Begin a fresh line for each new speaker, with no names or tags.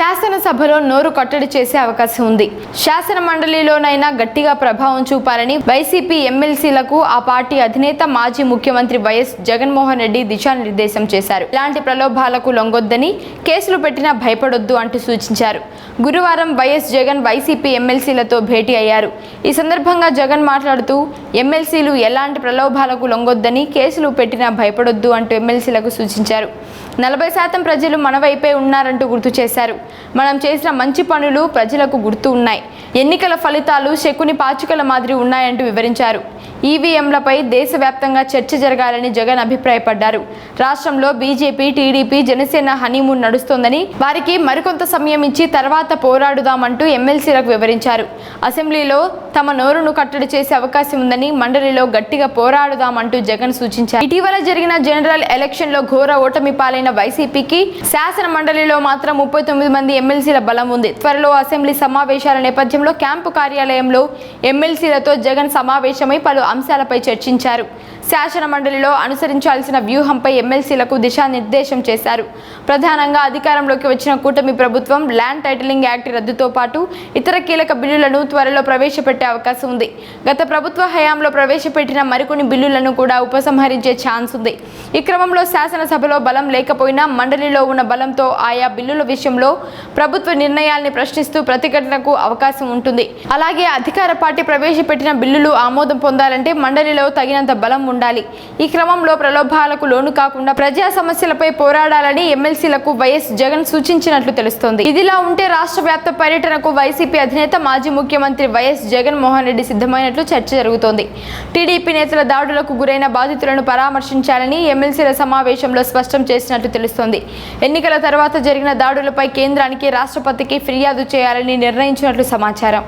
శాసనసభలో నోరు కట్టడి చేసే అవకాశం ఉంది. శాసన మండలిలోనైనా గట్టిగా ప్రభావం చూపాలని వైసీపీ ఎమ్మెల్సీలకు ఆ పార్టీ అధినేత మాజీ ముఖ్యమంత్రి వైఎస్ జగన్మోహన్ రెడ్డి దిశానిర్దేశం చేశారు. ఇలాంటి ప్రలోభాలకు లొంగొద్దని కేసులు పెట్టినా భయపడొద్దు అంటూ సూచించారు. గురువారం వైఎస్ జగన్ వైసీపీ ఎమ్మెల్సీలతో భేటీ అయ్యారు. ఈ సందర్భంగా జగన్ మాట్లాడుతూ ఎమ్మెల్సీలు ఎలాంటి ప్రలోభాలకు లొంగొద్దని కేసులు పెట్టినా భయపడొద్దు అంటూ ఎమ్మెల్సీలకు సూచించారు. నలభై శాతం ప్రజలు మన వైపే ఉన్నారంటూ గుర్తు చేశారు. మనం చేసిన మంచి పనులు ప్రజలకు గుర్తు ఉన్నాయి. ఎన్నికల ఫలితాలు శకుని పాచికల మాదిరి ఉన్నాయంటూ వివరించారు. ఈవీఎంలపై దేశవ్యాప్తంగా చర్చ జరగాలని జగన్ అభిప్రాయపడ్డారు. రాష్ట్రంలో బీజేపీ టీడీపీ జనసేన హనీమూన్ నడుస్తోందని వారికి మరికొంత సమయం ఇచ్చి తర్వాత పోరాడుదామంటూ ఎమ్మెల్సీలకు వివరించారు. అసెంబ్లీలో తమ నోరును కట్టడి చేసే అవకాశం ఉందని మండలిలో గట్టిగా పోరాడుదామంటూ జగన్ సూచించారు. ఇటీవల జరిగిన జనరల్ ఎలక్షన్లో ఘోర ఓటమి పాలైన వైసీపీకి శాసన మండలిలో మాత్రం ముప్పై తొమ్మిది మంది ఎమ్మెల్సీల బలం ఉంది. త్వరలో అసెంబ్లీ సమావేశాల నేపథ్యంలో క్యాంపు కార్యాలయంలో ఎమ్మెల్సీలతో జగన్ సమావేశమై పలు అంశాలపై చర్చించారు. శాసన మండలిలో అనుసరించాల్సిన వ్యూహంపై ఎమ్మెల్సీలకు దిశానిర్దేశం చేశారు. ప్రధానంగా అధికారంలోకి వచ్చిన కూటమి ప్రభుత్వం ల్యాండ్ టైటిలింగ్ యాక్ట్ రద్దుతో పాటు ఇతర కీలక బిల్లులను త్వరలో ప్రవేశపెట్టే అవకాశం ఉంది. గత ప్రభుత్వ హయాంలో ప్రవేశపెట్టిన మరికొన్ని బిల్లులను కూడా ఉపసంహరించే ఛాన్స్ ఉంది. ఈ క్రమంలో శాసనసభలో బలం లేకపోయినా మండలిలో ఉన్న బలంతో ఆయా బిల్లుల విషయంలో ప్రభుత్వ నిర్ణయాల్ని ప్రశ్నిస్తూ ప్రతిఘటనకు అవకాశం ఉంటుంది. అలాగే అధికార పార్టీ ప్రవేశపెట్టిన బిల్లులు ఆమోదం పొందాలంటే మండలిలో తగినంత బలం ఉండాలి. ఈ క్రమంలో ప్రలోభాలకు లోను కాకుండా ప్రజా సమస్యలపై పోరాడాలని ఎమ్మెల్సీలకు వైఎస్ జగన్ సూచించినట్లు తెలుస్తోంది. ఇదిలా ఉంటే రాష్ట్ర వ్యాప్త పర్యటనకు వైసీపీ అధినేత మాజీ ముఖ్యమంత్రి వైఎస్ జగన్ మోహన్ రెడ్డి సిద్ధమైనట్లు చర్చ జరుగుతోంది. టీడీపీ నేతల దాడులకు గురైన బాధితులను పరామర్శించాలని ఎమ్మెల్సీల సమావేశంలో స్పష్టం చేసినట్లు తెలుస్తోంది. ఎన్నికల తర్వాత జరిగిన దాడులపై కేంద్రానికి రాష్ట్రపతికి ఫిర్యాదు చేయాలని నిర్ణయించినట్లు సమాచారం. സമാചാരം